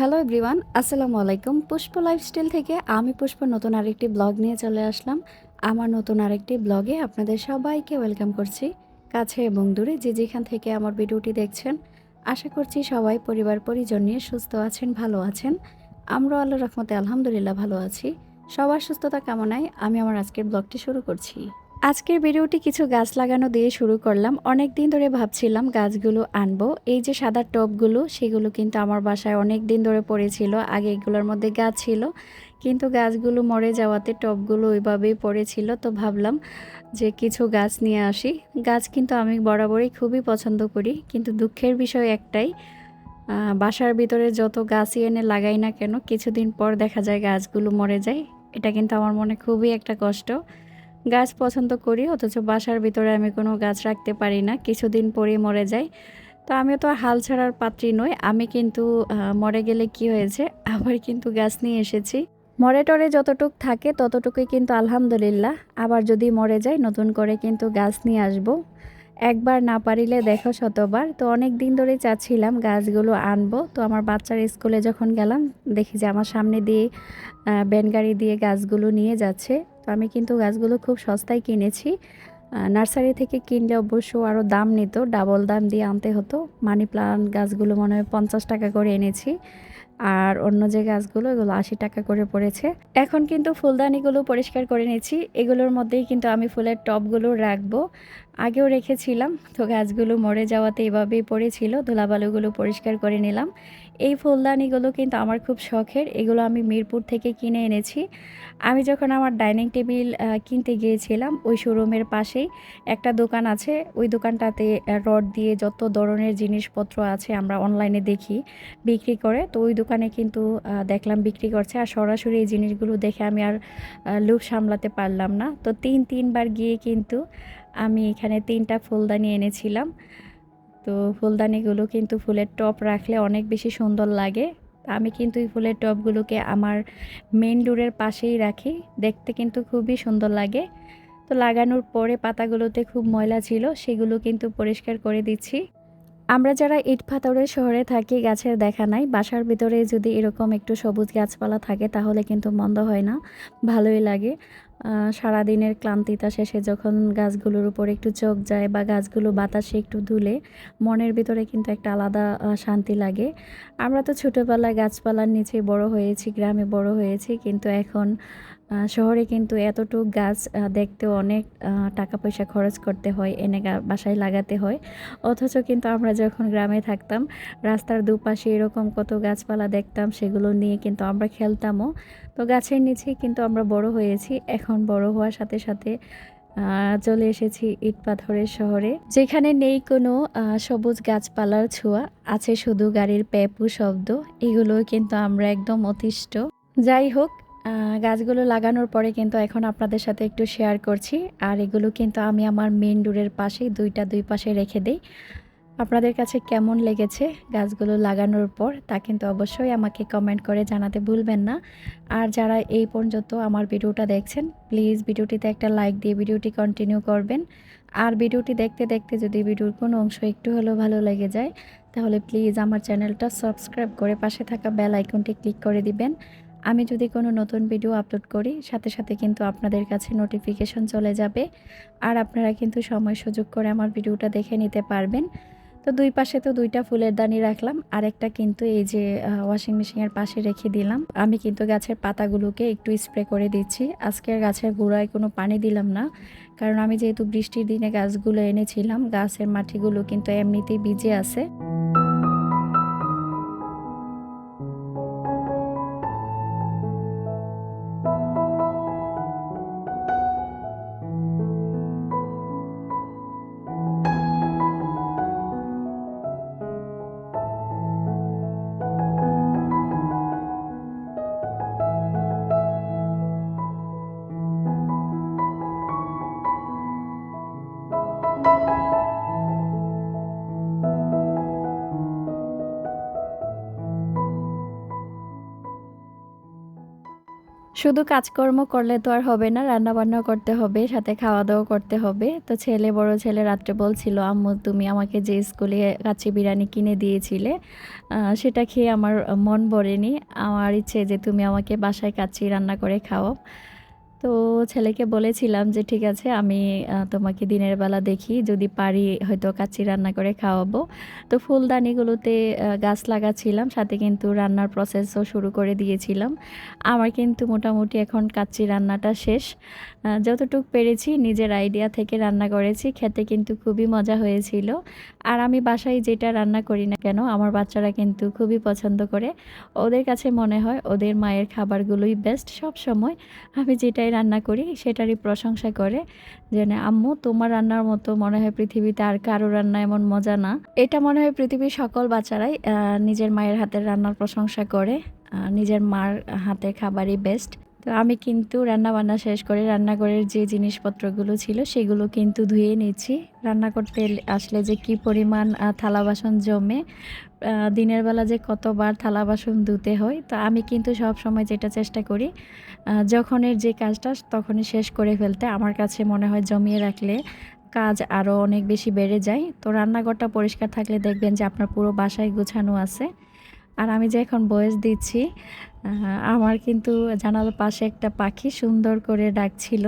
Hello everyone আসসালামু আলাইকুম পুষ্প lifestyle থেকে আমি পুষ্প নতুন আরেকটি ব্লগ নিয়ে চলে আসলাম। আমার নতুন আরেকটি ব্লগে আপনাদের সবাইকে ওয়েলকাম করছি। কাছে এবং দূরে যে যেখান থেকে আমার ভিডিওটি দেখছেন, আশা করছি সবাই পরিবার পরিজন নিয়ে সুস্থ আছেন, ভালো আছেন। আমরাও আল্লাহ রহমতে আলহামদুলিল্লাহ ভালো আছি। সবার সুস্থতা কামনায় আমি আমার আজকের ব্লগটি শুরু করছি। আজকের ভিডিওটি কিছু গাছ লাগানো দিয়ে শুরু করলাম। অনেক দিন ধরে ভাবছিলাম গাছগুলো আনব। এই যে সাদা টবগুলো, সেগুলো কিন্তু আমার বাসায় অনেক দিন ধরে পড়েছিল। আগে এগুলোর মধ্যে গাছ ছিল, কিন্তু গাছগুলো মরে যাওয়াতে টবগুলো ওইভাবেই পড়েছিল। তো ভাবলাম যে কিছু গাছ নিয়ে আসি। গাছ কিন্তু আমি বরাবরই খুবই পছন্দ করি, কিন্তু দুঃখের বিষয় একটাই বাসার ভিতরে যত গাছই এনে লাগাই না কেন, কিছুদিন পর দেখা যায় গাছগুলো মরে যায়। এটা কিন্তু আমার মনে খুবই একটা কষ্ট। গাছ পছন্দ করি, অথচ বাসার ভিতরে আমি কোনো গাছ রাখতে পারি না, কিছুদিন পরে মরে যায়। তো আমি তো হাল ছাড়ার পাত্রী নই, আমি কিন্তু মরে গেলে কি হয়েছে, আবার কিন্তু গাছ নিয়ে এসেছি। মরে টরে যতটুক থাকে, ততটুকুই কিন্তু আলহামদুলিল্লাহ। আবার যদি মরে যায় নতুন করে কিন্তু গাছ নিয়ে আসব। একবার না পারিলে দেখো শতবার। তো অনেক দিন ধরেই চাচ্ছিলাম গাছগুলো আনব। তো আমার বাচ্চার স্কুলে যখন গেলাম, দেখি যে আমার সামনে দিয়ে ভ্যান গাড়ি দিয়ে গাছগুলো নিয়ে যাচ্ছে। তো আমি কিন্তু গাছগুলো খুব সস্তায় কিনেছি। নার্সারি থেকে কিনলে অবশ্য আরও দাম নিত, ডাবল দাম দিয়ে আনতে হতো। মানি প্লান্ট গাছগুলো মনে হয় পঞ্চাশ টাকা করে এনেছি। আর অন্য যে গাছগুলো, এগুলো আশি টাকা করে পড়েছে। এখন কিন্তু ফুলদানিগুলো পরিষ্কার করে নিয়েছি। এগুলোর মধ্যেই কিন্তু আমি ফুলের টবগুলো রাখব। আগেও রেখেছিলাম, তো গাছগুলো মরে যাওয়াতে এভাবেই পড়েছিল, ধুলাবালুগুলো পরিষ্কার করে নিলাম। এই ফুলদানিগুলো কিন্তু আমার খুব শখের। এগুলো আমি মিরপুর থেকে কিনে এনেছি। আমি যখন আমার ডাইনিং টেবিল কিনতে গিয়েছিলাম, ওই শোরুমের পাশেই একটা দোকান আছে। ওই দোকানটাতে রড দিয়ে যত ধরনের জিনিসপত্র আছে আমরা অনলাইনে দেখি, বিক্রি করে। তো ওই দোকানে কিন্তু দেখলাম বিক্রি করছে। আর সরাসরি এই জিনিসগুলো দেখে আমি আর লোভ সামলাতে পারলাম না। তো তিন, তিনবার গিয়ে কিন্তু আমি এখানে তিনটা ফুলদানি এনেছিলাম। তো ফুলদানিগুলো কিন্তু ফুলের টপ রাখলে অনেক বেশি সুন্দর লাগে। আমি কিন্তু এই ফুলের টবগুলোকে আমার মেন ডোরের পাশেই রাখি। দেখতে কিন্তু খুবই সুন্দর লাগে। তো লাগানোর পরে পাতাগুলোতে খুব ময়লা ছিল, সেগুলো কিন্তু পরিষ্কার করে দিচ্ছি। আমরা যারা ইট পাথরের শহরে থাকি, গাছের দেখা নাই, বাসার ভিতরে যদি এরকম একটু সবুজ গাছপালা থাকে, তাহলে কিন্তু মন্দ হয় না, ভালোই লাগে। সারাদিনের ক্লান্তিতা শেষে যখন গাছগুলোর উপর একটু চোখ যায় বা গাছগুলো বাতাসে একটু ধুলে মনের ভিতরে কিন্তু একটা আলাদা শান্তি লাগে। আমরা তো ছোটোবেলায় গাছপালার নিচে বড় হয়েছি, গ্রামে বড় হয়েছি, কিন্তু এখন শহরে কিন্তু এতটুক গাছ দেখতে অনেক টাকা পয়সা খরচ করতে হয়, এনে বাসায় লাগাতে হয়। অথচ কিন্তু আমরা যখন গ্রামে থাকতাম, রাস্তার দুপাশে এরকম কত গাছপালা দেখতাম, সেগুলো নিয়ে কিন্তু আমরা খেলতামও। তো গাছের নিচেই কিন্তু আমরা বড় হয়েছি, এখন বড় হওয়ার সাথে সাথে চলে এসেছি ইট পাথরের শহরে। যেখানে নেই কোনো সবুজ গাছপালার ছোঁয়া, আছে শুধু গাড়ির প্যাপু শব্দ এগুলো কিন্তু আমরা একদম অতিষ্ঠ। যাই হোক গাছগুলো লাগানোর পরে কিন্তু এখন আপনাদের সাথে একটু শেয়ার করছি। আর এগুলো কিন্তু আমি আমার মেন ডোরের পাশেই দুইটা দুই পাশে রেখে দিই। আপনাদের কাছে কেমন লেগেছে গাছগুলো লাগানোর পর, তা কিন্তু অবশ্যই আমাকে কমেন্ট করে জানাতে ভুলবেন না। আর যারা এই পর্যন্ত আমার ভিডিওটা দেখছেন প্লিজ ভিডিওটিতে একটা লাইক দিয়ে ভিডিওটি কন্টিনিউ করবেন। আর ভিডিওটি দেখতে দেখতে যদি ভিডিওর কোনো অংশ একটু হলেও ভালো লেগে যায়, তাহলে প্লিজ আমার চ্যানেলটা সাবস্ক্রাইব করে পাশে থাকা বেল আইকনটি ক্লিক করে দিবেন। আমি যদি কোনো নতুন ভিডিও আপলোড করি, সাথে সাথে কিন্তু আপনাদের কাছে নোটিফিকেশন চলে যাবে। আর আপনারা কিন্তু সময় সুযোগ করে আমার ভিডিওটা দেখে নিতে পারবেন। তো দুই পাশে তো দুইটা ফুলের দানি রাখলাম। আরেকটা কিন্তু এই যে ওয়াশিং মেশিনের পাশে রেখে দিলাম। আমি কিন্তু গাছের পাতাগুলোকে একটু স্প্রে করে দিচ্ছি। আজকের গাছের গোড়ায় কোনো পানি দিলাম না। কারণ আমি যেহেতু বৃষ্টির দিনে গাছগুলো এনেছিলাম, গাছের মাটিগুলো কিন্তু এমনিতেই ভিজে আছে। শুধু কাজকর্ম করলে তো আর হবে না রান্না বান্নাও করতে হবে, সাথে খাওয়া দাওয়া করতে হবে। তো ছেলে, বড় ছেলে রাত্রে বলছিল, আম্মু, তুমি আমাকে যে স্কুলে কাছে বিরিয়ানি কিনে দিয়েছিলে সেটা খেয়ে আমার মন ভরেনি। আমার ইচ্ছে যে তুমি আমাকে বাসায় কাছে রান্না করে খাওয়াও। তো ছেলেকে বলেছিলাম যে, ঠিক আছে, আমি তোমাকে দিনের বেলা দেখি, যদি পারি হয়তো কাচ্চি রান্না করে খাওয়াবো। তো ফুলদানিগুলোতে গাছ লাগাচ্ছিলাম, সাথে কিন্তু রান্নার প্রসেসও শুরু করে দিয়েছিলাম। আমার কিন্তু মোটামুটি এখন কাচ্চি রান্নাটা শেষ। যতটুকু পেরেছি, নিজের আইডিয়া থেকে রান্না করেছি, খেতে কিন্তু খুবই মজা হয়েছিল। আর আমি বাসায় যেটা রান্না করি না কেন, আমার বাচ্চারা কিন্তু খুবই পছন্দ করে। ওদের কাছে মনে হয়, ওদের মায়ের খাবারগুলোই বেস্ট সব সময় আমি যেটাই রান্না করি, সেটারই প্রশংসা করে যে আম্মু, তোমার রান্নার মতো মনে হয় পৃথিবীতে আর কারও রান্না এমন মজা না। এটা মনে হয় পৃথিবীর সকল বাচ্চারাই নিজের মায়ের হাতের রান্নার প্রশংসা করে নিজের মার হাতে খাবারই বেস্ট তো আমি কিন্তু রান্না বান্না শেষ করে রান্নাঘরের যে জিনিসপত্রগুলো ছিল সেগুলো কিন্তু ধুয়ে নিচ্ছি রান্না করতে আসলে যে কি পরিমাণ থালা বাসন জমে দিনের বেলা যে কতবার থালা বাসন ধুতে হয়, তো আমি কিন্তু সব সময় যেটা চেষ্টা করি যখনের যে কাজটা তখনই শেষ করে ফেলতে। আমার কাছে মনে হয় জমিয়ে রাখলে কাজ আরও অনেক বেশি বেড়ে যায়। তো রান্নাঘরটা পরিষ্কার থাকলে দেখবেন যে আপনার পুরো বাসায় গোছানো আছে। আর আমি যে এখন বয়স দিচ্ছি আমার কিন্তু জানালার পাশে একটা পাখি সুন্দর করে ডাকছিল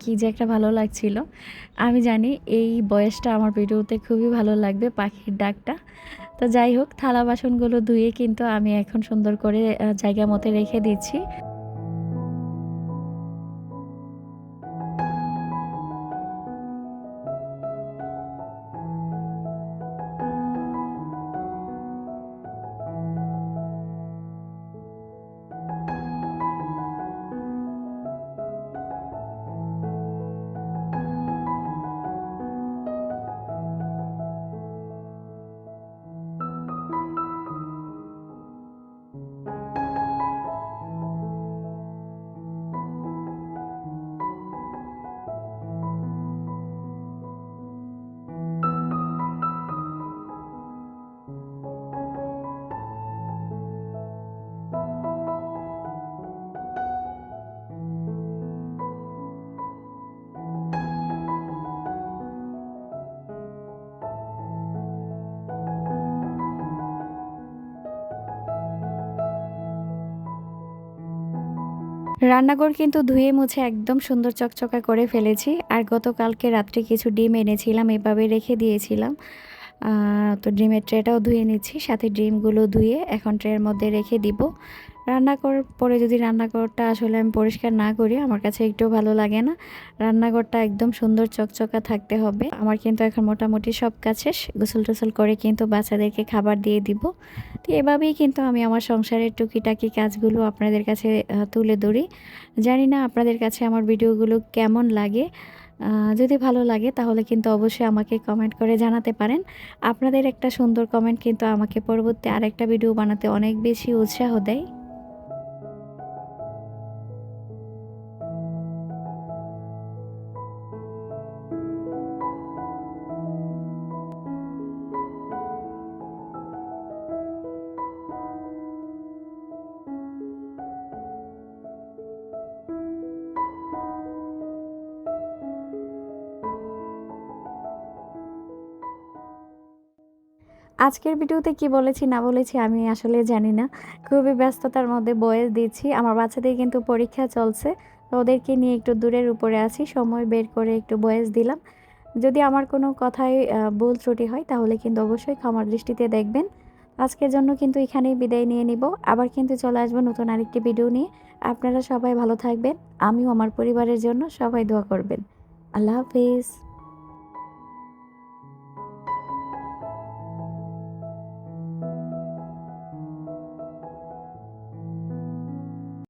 কি যে একটা ভালো লাগছিল। আমি জানি এই বয়সটা আমার ভিডিওতে খুবই ভালো লাগবে পাখির ডাকটা। তো যাই হোক, থালা বাসনগুলো ধুয়ে কিন্তু আমি এখন সুন্দর করে জায়গা মতো রেখে দিচ্ছি। রান্নাঘর কিন্তু ধুয়ে মুছে একদম সুন্দর চকচকা করে ফেলেছি। আর গতকালকে রাত্রে কিছু ডিম এনেছিলাম, এভাবে রেখে দিয়েছিলাম। তো ডিমের ট্রেটাও ধুয়ে নিচ্ছি, সাথে ডিমগুলো ধুয়ে এখন ট্রের মধ্যে রেখে দিব। রান্না করার পরে যদি রান্নাঘরটা আসলে আমি পরিষ্কার না করি, আমার কাছে একটু ভালো লাগে না। রান্নাঘরটা একদম সুন্দর চকচকা থাকতে হবে। আমার কিন্তু এখন মোটামুটি সব কাজ শেষ। গোসল টোসল করে কিন্তু বাচ্চাদেরকে খাবার দিয়ে দিব। তো এভাবেই কিন্তু আমি আমার সংসারের টুকিটাকি কাজগুলো আপনাদের কাছে তুলে ধরি। জানি না আপনাদের কাছে আমার ভিডিওগুলো কেমন লাগে। যদি ভালো লাগে তাহলে কিন্তু অবশ্যই আমাকে কমেন্ট করে জানাতে পারেন। আপনাদের একটা সুন্দর কমেন্ট কিন্তু আমাকে পরবর্তী আরেকটা ভিডিও বানাতে অনেক বেশি উৎসাহ দেয়। আজকের ভিডিওতে কি বলেছি না বলেছি আমি আসলে জানি না। খুবই ব্যস্ততার মধ্যে বয়েস দিচ্ছি। আমার বাচ্চাদের কিন্তু পরীক্ষা চলছে। তো ওদেরকে নিয়ে একটু দূরের উপরে আছি। সময় বের করে একটু বয়েস দিলাম। যদি আমার কোনো আহ, ভুল ত্রুটি হয় তাহলে কিন্তু অবশ্যই ক্ষমার দৃষ্টিতে দেখবেন। আজকের জন্য কিন্তু এখানেই বিদায় নিয়ে নিব। আবার কিন্তু চলে আসব নতুন আরেকটি ভিডিও নিয়ে। আপনারা সবাই ভালো থাকবেন। আমিও আমার পরিবারের জন্য সবাই দোয়া করবেন। আল্লাহ হাফিজ।